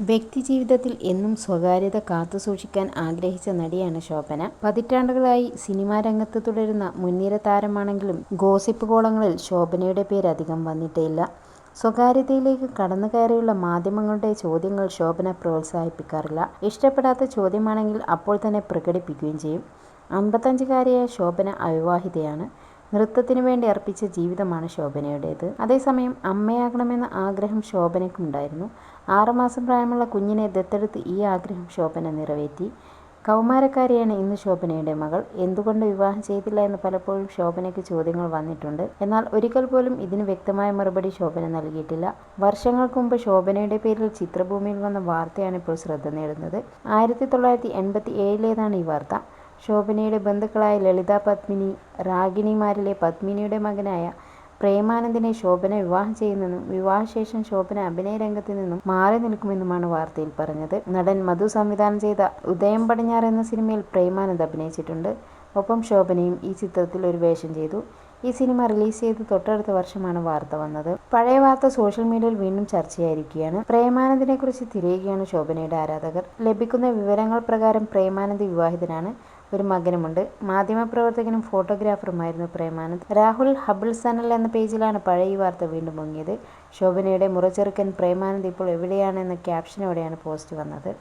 വ്യക്തിജീവിതത്തിൽ എന്നും സ്വകാര്യത കാത്തുസൂക്ഷിക്കാൻ ആഗ്രഹിച്ച നടിയാണ് ശോഭന. പതിറ്റാണ്ടുകളായി സിനിമാ രംഗത്ത് തുടരുന്ന മുൻനിര താരമാണെങ്കിലും ഗോസിപ്പ് കോളങ്ങളിൽ ശോഭനയുടെ പേര് അധികം വന്നിട്ടേയില്ല. സ്വകാര്യതയിലേക്ക് കടന്നു കയറിയുള്ള മാധ്യമങ്ങളുടെ ചോദ്യങ്ങൾ ശോഭന പ്രോത്സാഹിപ്പിക്കാറില്ല. ഇഷ്ടപ്പെടാത്ത ചോദ്യമാണെങ്കിൽ അപ്പോൾ തന്നെ പ്രകടിപ്പിക്കുകയും ചെയ്യും. അമ്പത്തഞ്ചുകാരിയായ ശോഭന അവിവാഹിതയാണ്. നൃത്തത്തിനു വേണ്ടി അർപ്പിച്ച ജീവിതമാണ് ശോഭനയുടേത്. അതേസമയം അമ്മയാകണമെന്ന ആഗ്രഹം ശോഭനയ്ക്കുണ്ടായിരുന്നു ആറുമാസം പ്രായമുള്ള കുഞ്ഞിനെ ദത്തെടുത്ത് ഈ ആഗ്രഹം ശോഭന നിറവേറ്റി. കൗമാരക്കാരിയാണ് ഇന്ന് ശോഭനയുടെ മകൾ. എന്തുകൊണ്ട് വിവാഹം ചെയ്തില്ല എന്ന് പലപ്പോഴും ശോഭനയ്ക്ക് ചോദ്യങ്ങൾ വന്നിട്ടുണ്ട്. എന്നാൽ ഒരിക്കൽ പോലും ഇതിന് വ്യക്തമായ മറുപടി ശോഭന നൽകിയിട്ടില്ല. വർഷങ്ങൾക്ക് മുമ്പ് ശോഭനയുടെ പേരിൽ ചിത്രഭൂമിയിൽ വന്ന വാർത്തയാണ് ഇപ്പോൾ ശ്രദ്ധ നേടുന്നത്. ആയിരത്തി തൊള്ളായിരത്തി എൺപത്തിഏഴിലേതാണ് ഈ വാർത്ത. ശോഭനയുടെ ബന്ധുക്കളായ ലളിത, പത്മിനി റാഗിണിമാരിലെ പത്മിനിയുടെ മകനായ പ്രേമാനന്ദിനെ ശോഭന വിവാഹം ചെയ്യുമെന്നും വിവാഹശേഷം ശോഭന അഭിനയ രംഗത്ത് നിന്നും മാറി നിൽക്കുമെന്നുമാണ് വാർത്തയിൽ പറഞ്ഞത്. നടൻ മധു സംവിധാനം ചെയ്ത ഉദയം പടിഞ്ഞാറ് എന്ന സിനിമയിൽ പ്രേമാനന്ദ് അഭിനയിച്ചിട്ടുണ്ട്. ഒപ്പം ശോഭനയും ഈ ചിത്രത്തിൽ ഒരു വേഷം ചെയ്തു. ഈ സിനിമ റിലീസ് ചെയ്ത് തൊട്ടടുത്ത വർഷമാണ് വാർത്ത വന്നത്. പഴയ വാർത്ത സോഷ്യൽ മീഡിയയിൽ വീണ്ടും ചർച്ചയായിരിക്കുകയാണ്. പ്രേമാനന്ദിനെ കുറിച്ച് തിരയുകയാണ് ശോഭനയുടെ ആരാധകർ. ലഭിക്കുന്ന വിവരങ്ങൾ പ്രകാരം പ്രേമാനന്ദ് വിവാഹിതനാണ്. ഒരു മകനുമുണ്ട്. മാധ്യമപ്രവർത്തകനും ഫോട്ടോഗ്രാഫറുമായിരുന്നു പ്രേമാനന്ദ്. രാഹുൽ ഹബിൾ സനൽ എന്ന പേജിലാണ് പഴയ ഈ വാർത്ത വീണ്ടും പൊങ്ങിയത്. ശോഭനയുടെ മുറച്ചെറുക്കൻ പ്രേമാനന്ദ് ഇപ്പോൾ എവിടെയാണ് എന്ന ക്യാപ്ഷനോടെയാണ് പോസ്റ്റ് വന്നത്.